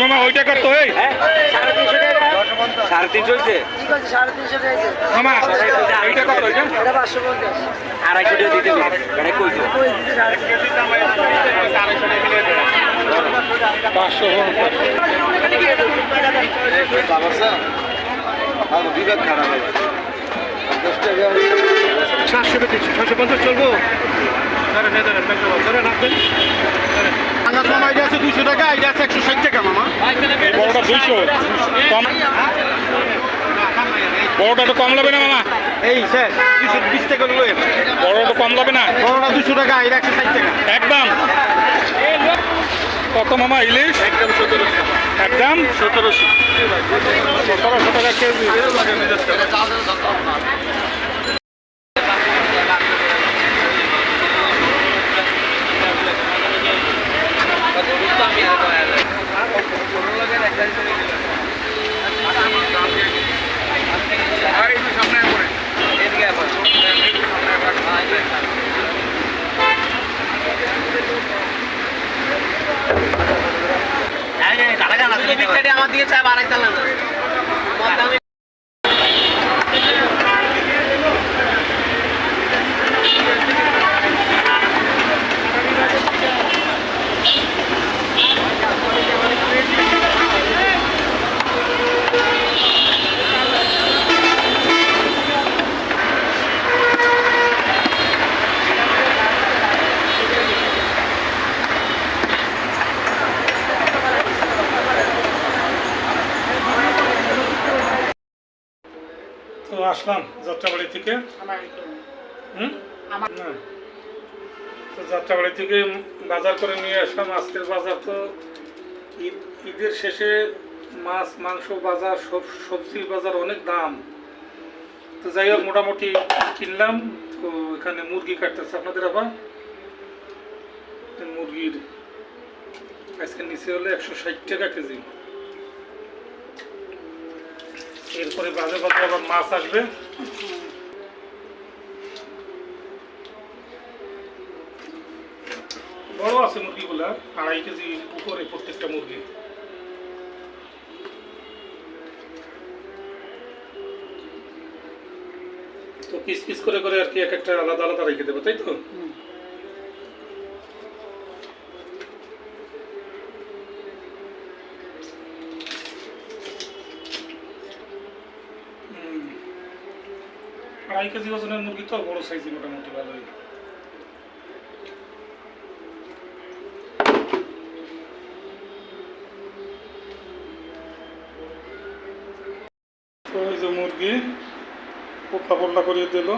মামা ওইটা কত এই। হ্যাঁ? সাড়ে তিনশো হয়েছে মামা এইটা কত আড়াইশো টাকা দিতে পাঁচশো বিবেক খারাপ টাকা সাতশো ছশো পঞ্চাশ চলবো। ধরেন ধরেন ধরেন। আঙ্গাস মামা এটা আছে দুশো টাকা এটা আছে একশো ষাট টাকা মামা। বড়টা কম বড়টা তো কম লাগবে না মামা? এই স্যার দুশো বিশ টাকা লইয়েন বড়টা তো কম লাগবে না? বড়টা দুশো টাকা এটা একশো ষাট টাকা। একদম। কত মামা ইলিশ? একদম সতেরোশো। একদম? সতেরোশো। সতেরোশো টাকা কেজি। আমার দিকে চাপ আড়াই চালান তো আসলাম যাত্রাবাড়ি থেকে। হুম? না তো যাত্রাবাড়ি থেকে বাজার করে নিয়ে আসলাম। আজকের বাজার তো ঈদ, ঈদের শেষে মাছ, মাংস বাজার, সব সবজির বাজার অনেক দাম। তো যাই হোক, মোটামুটি কিনলাম। তো এখানে মুরগি কাটতেছে আপনাদের আবার। মুরগির আজকে নিচে হলে একশো ষাট টাকা কেজি। এরপরে বাজে বাজে আবার মাছ আসবে। বড় আছে মুরগিগুলা, আড়াই কেজি উপরে প্রত্যেকটা মুরগি। তো পিস পিস করে করে আর কি এক একটা আলাদা আলাদা রেখে দেবো, তাই তো হুম। আড়াই কেজি ওজনের মুরগি তো বড় সাইজই মোটামুটি ভালোই। তো এই যে মুরগি পোটলা পোটলা করিয়ে দিল।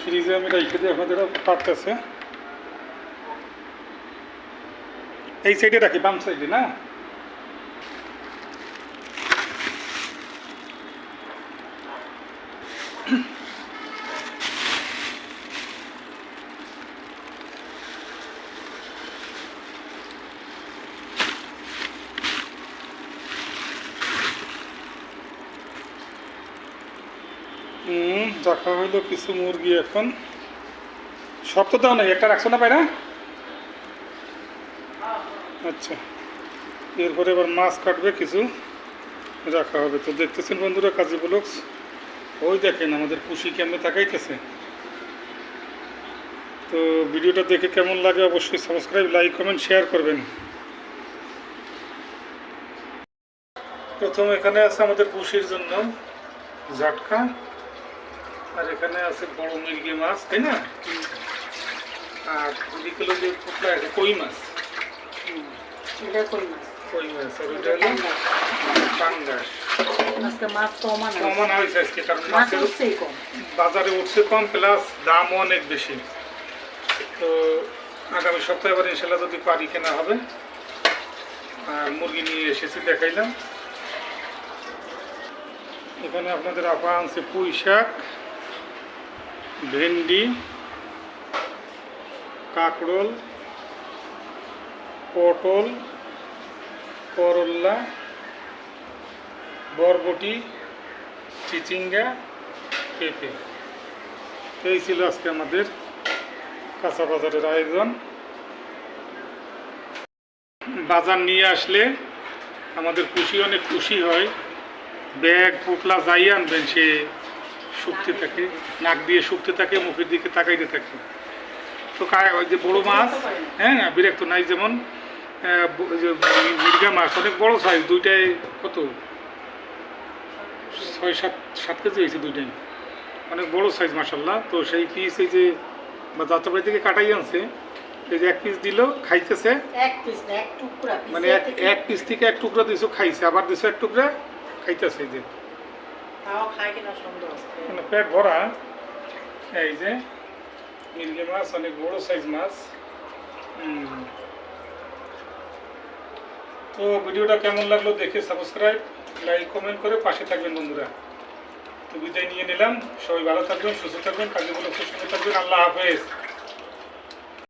ফ্রিজে আমি রেখে দিয়ে আপনাদের কাটতেছে। এই সাইডে রাখি, বাম সাইডে না? দেখা হইল কিছু মুরগি এখন। সব তো দাও নাই, একটা রাখছো না পায়রা আচ্ছা এরপরে এবার মাছ কাটবে কিছু। রাখা হবে তো, দেখতেছেন বন্ধুরা কাজী ব্লগস? ওই দেখেন আমাদের খুশি কেমনে তাকাইতেছে। তো ভিডিওটা দেখে কেমন লাগে অবশ্যই সাবস্ক্রাইব লাইক কমেন্ট শেয়ার করবেন। প্রথম এখানে আছে আমাদের খুশির জন্য ঝাটকা। আর এখানে আছে বড় মির্গি মাছ তাই না? আর ওদিকে যে পোটলা আছে কই মাছ? এটা কই মাছ? কই মাছ? আর ওইটা হলো পাঙ্গাস। বাজারে উঠছে কম প্লাস দামও অনেক বেশি। তো আগামী সপ্তাহে এবার ইনশাল্লাহ যদি পারি কেনা হবে। আর মুরগি নিয়ে এসেছি দেখাইলাম। এখানে আপনাদের আপা আনছে পুঁই শাক। ভেন্ডি, কাঁকরোল, পটল, করল্লা, বরবটি, চিচিঙ্গা, পেঁপে। এই ছিল আজকে আমাদের কাঁচা বাজারের আয়োজন। বাজার নিয়ে আসলে আমাদের খুশি অনেক খুশি হয়। ব্যাগ পোটলা যাই আনবেন, সে শুকতে থাকে নাক দিয়ে শুকতে থাকে মুখের দিকে তাকাইতে থাকে। তো যে বড়ো মাছ হ্যাঁ বিরক্ত নাই যেমন মির্গা মাছ অনেক বড় সাইজ দুইটাই কত? ছয় সাত সাত কেজি হয়েছে দুইটাই। অনেক বড় সাইজ মাসাল্লাহ তো সেই পিস এই যে বা যাত্রাবাড়ি থেকে কাটাই আনছে এই যে এক পিস দিল খাইতেছে। মানে এক এক পিস থেকে এক টুকরা দিছো খাইছে আবার দিছো এক টুকরা খাইতেছে যে। পেট ভরা, এই যে মির্গে মাছ অনেক বড় সাইজ মাছ। তো ভিডিওটা কেমন লাগল দেখে সাবস্ক্রাইব লাইক কমেন্ট করে পাশে থাকবেন বন্ধুরা। তো বিদায় নিয়ে নিলাম। সবাই ভালো থাকবেন, সুস্থ থাকবেন কাজে বলে সুস্থ থাকবেন। আল্লাহ হাফেজ।